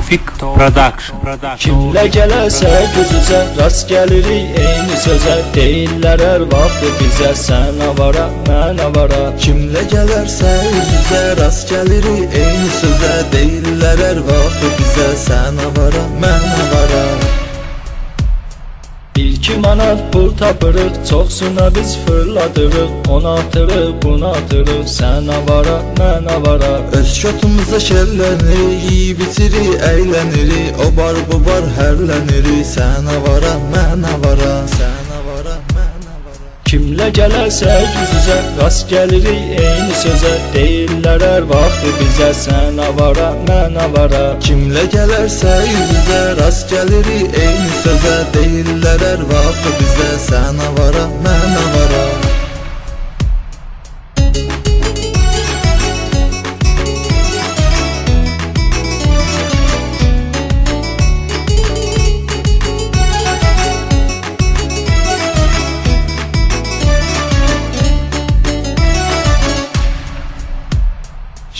Tofik Production. Kimlə gələrsə gözüzə Rast gəlirik eyni sözə Deyirlər hər vaxt bizə Sən avara, mən avara Kimlə gələrsə üz-üzə rast gəlirik eyni sözə Deyirlər hər vaxt bizə sən avara, mən avara iki manat pul tapırıq Çoxsuna biz fırladırıq. Onu atırıq, bunu atırıq Sən avara, mən avara. Öz şotumuza şərlənirik, yeyib içirik, əylənirik O bar bu bar hərlənirik Sən avara, mən avara Sən avara, mən avara Kimlə gələrsə yüz-üzə Rast gəlirik eyni sözə Deyirlər hər vaxt bizə Sən avara, mən avara Kimlə gələrsə üz-üzə rast gəlirik eyni sözə Deyirlər hər vaxt bizə sən avara, mən avara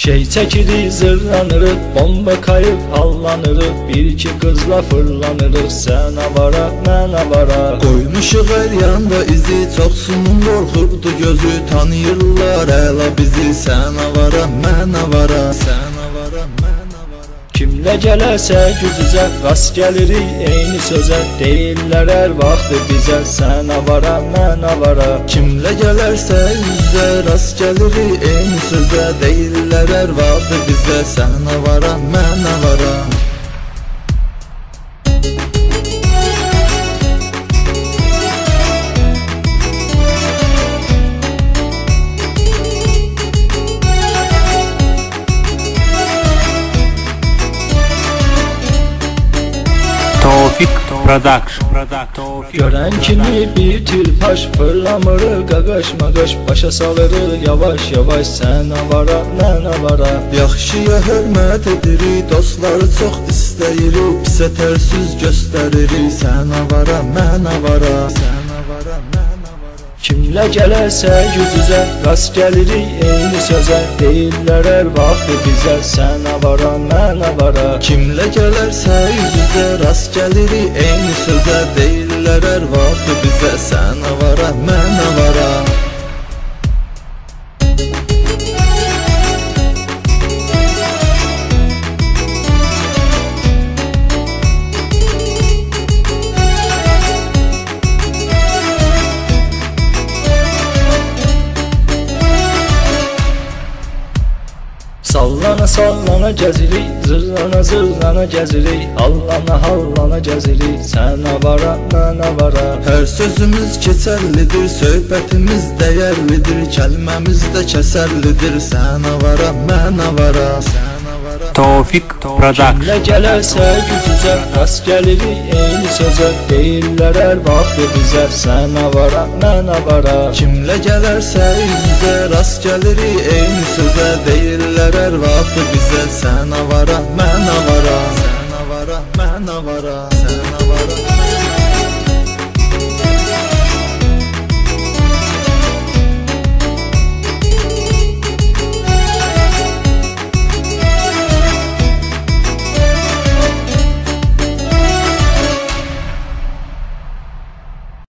Şey çəkirik, zırlanırıq Bomba kayıp hallanırıq Bir iki qızla fırlanırıq Sən avara, mən avara. Qoymuşuq hər yanda izi Çoxsunun qorxubdu gözü. Tanıyırlar əla bizi Sən avara, mən avara. Sən avara, mən Kimlə gələrsə güzüzə Rast gəlirik eyni sözə Deyirlər hər vaxt bizə Sən avara, mən avara. Kimlə gələrsə üzə rast gəlirik eyni sözə Deyirlər hər vaxt bizə sən avara, mən avara Tofik Production. Görən kimi bir tirpaş Fırlamırıq qaqaş maqaş Başa salırıq yavaş yavaş Sən avara, mən avara Yaxşıya hörmət edirik, dostları çox istəyirik Pisə tərsiz göstəririk, sən avara, mən avara Sən avara, mən avara Kimlə gələrsə yüz-üzə Rast gəlirik eyni sözə Deyirlər hər vaxt bizə Sən avara, mən avara Kimlə gələrsə üz-üzə rast gəlirik eyni sözə Deyirlər hər vaxt bizə sən avara, mən Sallana sallana gəzirik Zırlana zırlana gəzirik Hallana hallana gəzirik Sən avara, mən avara Hər sözümüz keçərlidir, söhbətimiz dəyərlidir Kəlməmiz də kəsərlidir, sən avara, mən avara Tofik Production. Kimlə gələrsə gücüzə Rast gəlirik eyni sözə Deyirlər hər vaxt bizə Sən avara, mən avara Kimlə gələrsə üzə rast gəlirik eyni sözə Deyirlər hər vaxt bizə sən avara,